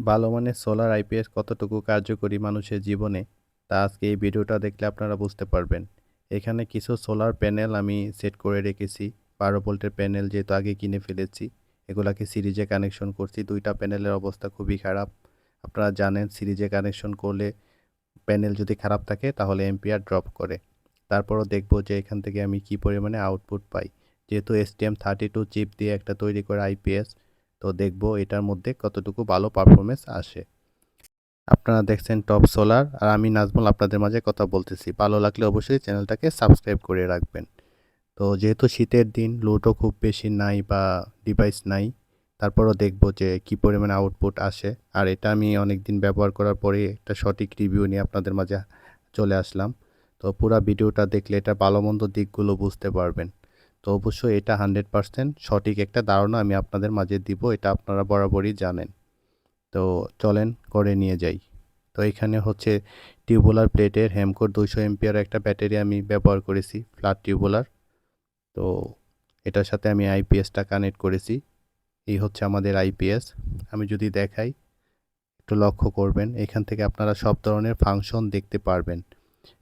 ভালো মানের solar IPS কতটুকু কার্যকরী মানুষের জীবনে, তা আজকে এই ভিডিওটা দেখলে আপনারা বুঝতে পারবেন। এখানে কিছু সোলার প্যানেল আমি সেট করে রেখেছি। বারো ভোল্টের প্যানেল যেহেতু আগে কিনে ফেলেছি, এগুলাকে সিরিজে কানেকশন করছি। দুইটা প্যানেলের অবস্থা খুবই খারাপ। আপনারা জানেন সিরিজে কানেকশন করলে প্যানেল যদি খারাপ থাকে, তাহলে এম্পিয়ার ড্রপ করে। তারপরও দেখব যে এখান থেকে আমি কি পরিমাণে আউটপুট পাই। যেহেতু S M thirty two chip দিয়ে একটা তৈরি করে আইপিএস তো দেখব এটার মধ্যে কতটুকু ভালো পারফরমেন্স আসে। আপনারা দেখছেন টপ সোলার আর আমি নাজমুল আপনাদের মাঝে কথা বলতেছি। ভালো লাগলে অবশ্যই চ্যানেলটাকে সাবস্ক্রাইব করে রাখবেন। তো যেহেতু শীতের দিন লোডও খুব বেশি নাই বা ডিভাইস নাই, তারপরও দেখব যে কি পরিমাণে আউটপুট আসে। আর এটা আমি অনেক দিন ব্যবহার করার পরে একটা সঠিক রিভিউ নিয়ে আপনাদের মাঝে চলে আসলাম। তো পুরো ভিডিওটা দেখলে এটা ভালো মন্দ দিকগুলো বুঝতে পারবেন। তো অবশ্যই এটা হান্ড্রেড পারসেন্ট সঠিক একটা ধারণা আমি আপনাদের মাঝে দিব, এটা আপনারা বরাবরই জানেন। তো চলেন করে নিয়ে যাই। তো এখানে হচ্ছে টিউবুলার প্লেটের হেমকোর দুইশো এমপিয়ার একটা ব্যাটারি আমি ব্যবহার করেছি, ফ্ল্যাট টিউবুলার তো এটার সাথে আমি আইপিএসটা কানেক্ট করেছি, এই হচ্ছে আমাদের আইপিএস। আমি যদি দেখাই, একটু লক্ষ্য করবেন, এখান থেকে আপনারা সব ধরনের ফাংশন দেখতে পারবেন।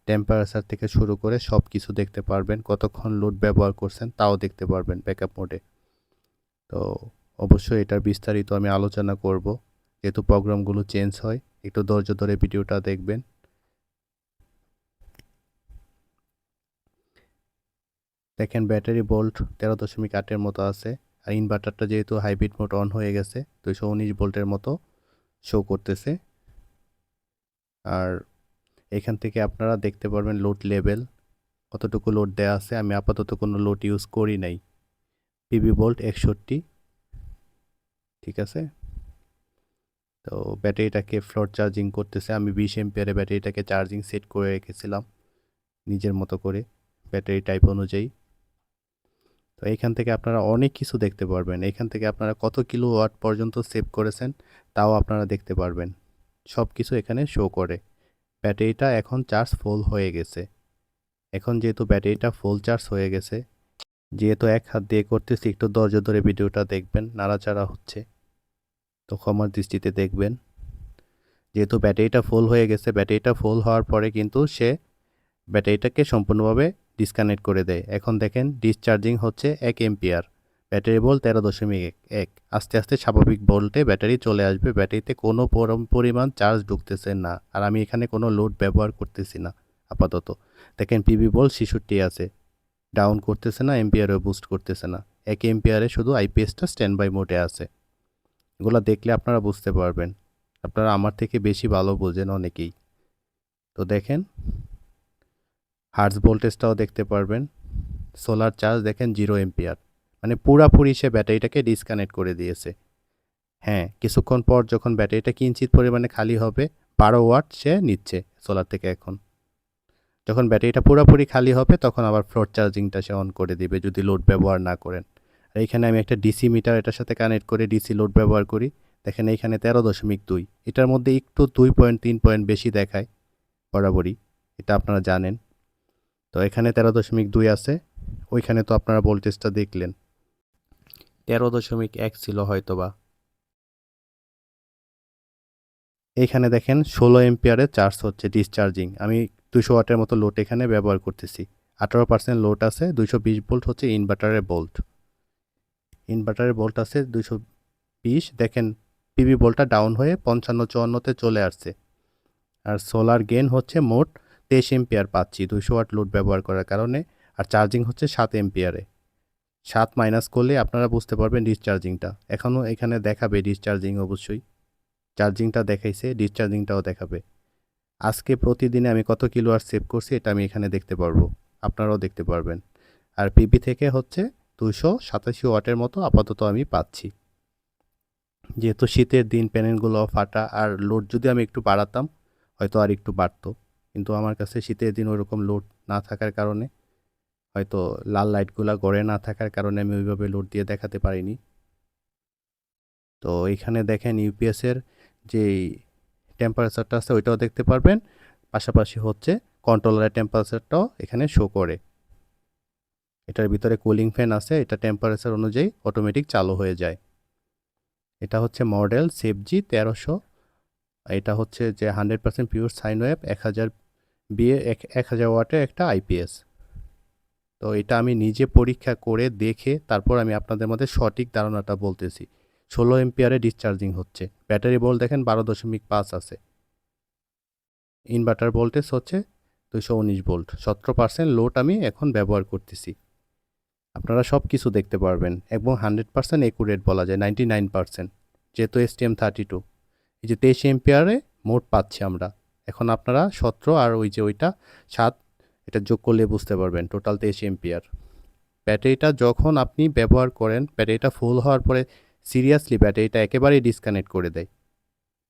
টেম্পারেচার থেকে শুরু করে সব কিছু দেখতে পারবেন, কতক্ষণ লোড ব্যবহার করছেন তাও দেখতে পারবেন ব্যাকআপ মোডে তো অবশ্যই এটার বিস্তারিত আমি আলোচনা করব, যেহেতু প্রোগ্রামগুলো চেঞ্জ হয়, একটু ধৈর্য ধরে ভিডিওটা দেখবেন। দেখেন ব্যাটারি বোল্ট তেরো দশমিক আটের মতো আছে, আর ইনভার্টারটা যেহেতু হাইব্রিড মোড অন হয়ে গেছে, দুইশো উনিশ ভোল্টের মতো শো করতেছে। আর এখান থেকে আপনারা দেখতে পারবেন লোড লেভেল কতটুকু লোড দেওয়া আছে। আমি আপাতত কোনো লোড ইউজ করি নাই। পিবি বোল্ট একষট্টি, ঠিক আছে? তো ব্যাটারিটাকে ফ্লোর চার্জিং করতেছে। আমি বিশ এমপিয়ারে ব্যাটারিটাকে চার্জিং সেট করে রেখেছিলাম, নিজের মতো করে, ব্যাটারি টাইপ অনুযায়ী। তো এখান থেকে আপনারা অনেক কিছু দেখতে পারবেন। এখান থেকে আপনারা কত কিলো ওয়াট পর্যন্ত সেভ করেছেন, তাও আপনারা দেখতে পারবেন। সব কিছু এখানে শো করে। ব্যাটারিটা এখন চার্জ ফুল হয়ে গেছে। এখন যেহেতু ব্যাটারিটা ফুল চার্জ হয়ে গেছে, যেহেতু এক হাত দিয়ে করতেছি, একটু ধৈর্য ধরে ভিডিওটা দেখবেন, নাড়াচাড়া হচ্ছে। তো ক্ষমার দৃষ্টিতে দেখবেন। যেহেতু ব্যাটারিটা ফুল হয়ে গেছে, ব্যাটারিটা ফুল হওয়ার পরে কিন্তু সে ব্যাটারিটাকে সম্পূর্ণভাবে ডিসকানেক্ট করে দেয়। এখন দেখেন ডিসচার্জিং হচ্ছে এক এম্পিয়ার ব্যাটারি বল তেরো দশমিক এক। এক আস্তে আস্তে স্বাভাবিক ভোল্টে ব্যাটারি চলে আসবে। ব্যাটারিতে কোনো পরম- পরিমাণ চার্জ ঢুকতেছে না। আর আমি এখানে কোনো লোড ব্যবহার করতেছি না, আপাতত। দেখেন পিবি বল ছেষট্টি আছে। ডাউন করতেছে না এম্পিয়ারও বুস্ট করতেছে না। এক এম্পিয়ারে শুধু আইপিএসটা স্ট্যান্ড বাই মোডে আছে। এগুলো দেখলে আপনারা বুঝতে পারবেন। আপনারা আমার থেকে বেশি ভালো বোঝেন অনেকেই। তো দেখেন হার্স ভোল্টেজটাও দেখতে পারবেন। সোলার চার্জ দেখেন জিরো এম্পিয়ার মানে পুরাপুরি সে ব্যাটারিটাকে ডিসকানেক্ট করে দিয়েছে। হ্যাঁ কিছুক্ষণ পর যখন ব্যাটারিটা কিঞ্চিত পরিমাণে খালি হবে, বারো ওয়াট সে নিচ্ছে সোলার থেকে এখন। যখন ব্যাটারিটা পুরোপুরি খালি হবে, তখন আবার ফ্লোর চার্জিংটা সে অন করে দিবে যদি লোড ব্যবহার না করেন। আর এখানে আমি একটা ডিসি মিটার এটার সাথে কানেক্ট করে ডিসি লোড ব্যবহার করি। দেখেন এইখানে তেরো দশমিক দুই। এটার মধ্যে একটু দুই পয়েন্ট তিন পয়েন্ট বেশি দেখায় বরাবরই, এটা আপনারা জানেন। তো এখানে তেরো দশমিক দুই আছে, ওইখানে তো আপনারা ভোল্টেজটা দেখলেন। তেরো দশমিক এক ছিল হয়তোবা। এখানে দেখেন ষোলো এম্পিয়ারে চার্জ হচ্ছে ডিসচার্জিং আমি দুশো ওয়াটের মতো লোড এখানে ব্যবহার করতেছি। আঠারো পার্সেন্ট লোড আছে, দুশো বিশ ভোল্ট হচ্ছে ইনভার্টারের বোল্ট ইনভার্টারের বোল্ট আছে দুশো বিশ, দেখেন পিবি ভোল্টটা ডাউন হয়ে পঞ্চান্ন চুয়ান্নতে চলে আসছে। আর সোলার গেন হচ্ছে মোট তেইশ এম্পিয়ার পাচ্ছি দুশো ওয়াট লোড ব্যবহার করার কারণে, আর চার্জিং হচ্ছে সাত এম্পিয়ারে। সাত মাইনাস করলে আপনারা বুঝতে পারবেন ডিসচার্জিংটা এখনও এখানে দেখাবে ডিসচার্জিং অবশ্যই। চার্জিংটা দেখাইছে ডিসচার্জিংটাও দেখাবে। আজকে প্রতিদিনে আমি কত কিলো আর সেভ করছি এটা আমি এখানে দেখতে পারব। আপনারাও দেখতে পারবেন। আর পিপি থেকে হচ্ছে দুশো সাতাশি ওয়াটের মতো আপাতত আমি পাচ্ছি। যেহেতু শীতের দিন প্যানেলগুলো ফাটা আর লোড যদি আমি একটু বাড়াতাম, হয়তো আর একটু বাড়তো। কিন্তু আমার কাছে শীতের দিন ওইরকম লোড না থাকার কারণে হয়তো লাল লাইটগুলো গড়ে না থাকার কারণে আমি ওইভাবে লোড দিয়ে দেখাতে পারিনি। তো এখানে দেখেন ইউপিএসের যে টেম্পারেচারটা আছে ওইটাও দেখতে পারবেন। পাশাপাশি হচ্ছে কন্ট্রোলারের টেম্পারেচারটাও এখানে শো করে। এটার ভিতরে কুলিং ফ্যান আছে, এটা টেম্পারেচার অনুযায়ী অটোমেটিক চালু হয়ে যায়। এটা হচ্ছে মডেল সেফজি তেরোশো। এটা হচ্ছে যে hundred percent pure sine wave এক হাজার বিয়ে এক হাজার ওয়াটের একটা আইপিএস তো এটা আমি নিজে পরীক্ষা করে দেখে তারপর আমি আপনাদের মধ্যে সঠিক ধারণাটা বলতেছি। ষোলো এম্পিয়ারে ডিসচার্জিং হচ্ছে। ব্যাটারি ভোল্ট দেখেন বারো দশমিক পাঁচ আছে। ইনভার্টার ভোল্টেজ হচ্ছে দুশো উনিশ ভোল্ট সতেরো পার্সেন্ট লোড আমি এখন ব্যবহার করতেছি। আপনারা সব কিছু দেখতে পারবেন। এবং হান্ড্রেড পার্সেন্ট একুরেট বলা যায় নাইনটি নাইন পার্সেন্ট যেহেতু S T M thirty two এই যে তেইশ এম্পিয়ারে মোট পাচ্ছি আমরা। এখন আপনারা সতেরো আর ওই যে ওইটা সাত এটা যোগ করলে বুঝতে পারবেন টোটাল তেইশ এম্পিয়ার ব্যাটারিটা যখন আপনি ব্যবহার করেন, ব্যাটারিটা ফুল হওয়ার পরে সিরিয়াসলি ব্যাটারিটা একেবারেই ডিসকানেক্ট করে দেয়।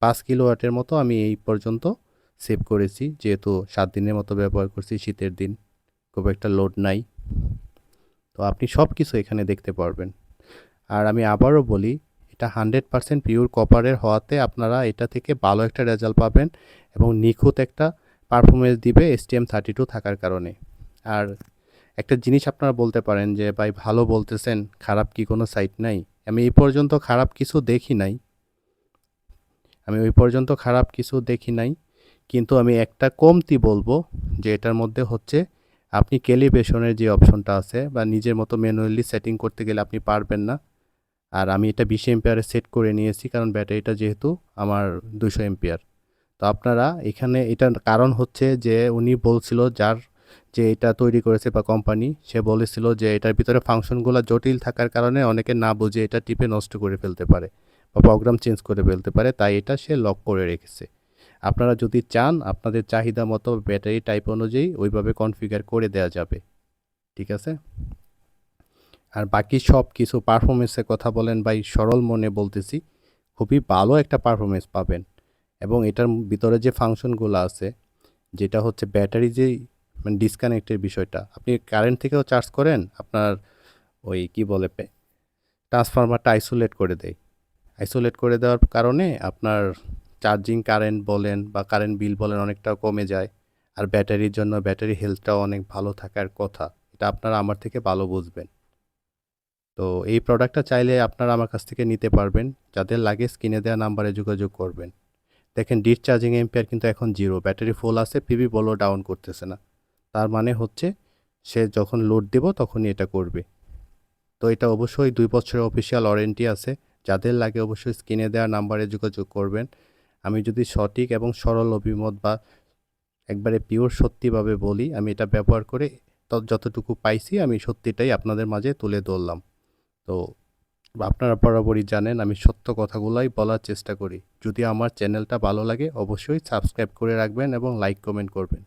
পাঁচ কিলো ওয়াটের মতো আমি এই পর্যন্ত সেভ করেছি, যেহেতু সাত দিনের মতো ব্যবহার করছি শীতের দিন, খুব একটা লোড নাই। তো আপনি সব কিছু এখানে দেখতে পারবেন। আর আমি আবারও বলি, এটা হান্ড্রেড পারসেন্ট পিওর কপারের হওয়াতে আপনারা এটা থেকে ভালো একটা রেজাল্ট পাবেন এবং নিখুঁত একটা পারফরমেন্স দিবে S T M thirty two থাকার কারণে। আর একটা জিনিস আপনারা বলতে পারেন যে, ভাই, ভালো বলতেছেন, খারাপ কি কোনো সাইট নাই? আমি এই পর্যন্ত খারাপ কিছু দেখি নাই। আমি ওই পর্যন্ত খারাপ কিছু দেখি নাই। কিন্তু আমি একটা কমতি বলব, যে এটার মধ্যে হচ্ছে আপনি ক্যালিব্রেশনের যে অপশনটা আছে বা নিজের মতো ম্যানুয়ালি সেটিং করতে গেলে আপনি পারবেন না। আর আমি এটা বিশ এম্পিয়ারে সেট করে নিয়েছি, কারণ ব্যাটারিটা যেহেতু আমার দুশো এম্পিয়ার তো আপনারা এখানে এটার কারণ হচ্ছে যে উনি বলছিল যার যে এটা তৈরি করেছে বা কোম্পানি, সে বলেছিল যে এটার ভিতরে ফাংশনগুলো জটিল থাকার কারণে অনেকে না বুঝে এটা টিপে নষ্ট করে ফেলতে পারে বা প্রোগ্রাম চেঞ্জ করে ফেলতে পারে, তাই এটা সে লক করে রেখেছে। আপনারা যদি চান, আপনাদের চাহিদা মতো ব্যাটারি টাইপ অনুযায়ী ওইভাবে কনফিগার করে দেওয়া যাবে। ঠিক আছে? আর বাকি সব কিছু পারফরমেন্সের কথা বলেন ভাই, সরল মনে বলতেছি, খুবই ভালো একটা পারফরমেন্স পাবেন। এবং এটার ভিতরে যে ফাংশনগুলো আছে, যেটা হচ্ছে ব্যাটারি যে মানে ডিসকানেক্টের বিষয়টা, আপনি কারেন্ট থেকেও চার্জ করেন, আপনার ওই কি বলে ট্রান্সফরমারটা আইসোলেট করে দেয়। আইসোলেট করে দেওয়ার কারণে আপনার চার্জিং কারেন্ট বলেন বা কারেন্ট বিল বলেন অনেকটা কমে যায়, আর ব্যাটারির জন্য ব্যাটারি হেলথটাও অনেক ভালো থাকার কথা, এটা আপনারা আমার থেকে ভালো বুঝবেন। তো এই প্রোডাক্টটা চাইলে আপনারা আমার কাছ থেকে নিতে পারবেন, যাদের লাগে স্ক্রিনে দেওয়া নাম্বারে যোগাযোগ করবেন। দেখেন ডিট চার্জিং এম্পিয়ার কিন্তু এখন জিরো ব্যাটারি ফুল আছে পিবি বলও ডাউন করতেছে না। তার মানে হচ্ছে, সে যখন লোড দেব তখনই এটা করবে। তো এটা অবশ্যই দুই বছরের অফিসিয়াল ওয়ারেন্টি আছে। যাদের লাগে অবশ্যই স্ক্রিনে দেওয়া নাম্বারে যোগাযোগ করবেন। আমি যদি সঠিক এবং সরল অভিমত বা একবারে পিওর সত্যিভাবে বলি, আমি এটা ব্যবহার করে যতটুকু পাইছি, আমি সত্যিটাই আপনাদের মাঝে তুলে ধরলাম। তো আপনারা বরাবরই জানেন আমি সত্য কথাগুলোই বলার চেষ্টা করি। যদি আমার চ্যানেলটা ভালো লাগে, অবশ্যই সাবস্ক্রাইব করে রাখবেন এবং লাইক কমেন্ট করবেন।